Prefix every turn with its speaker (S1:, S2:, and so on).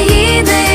S1: України.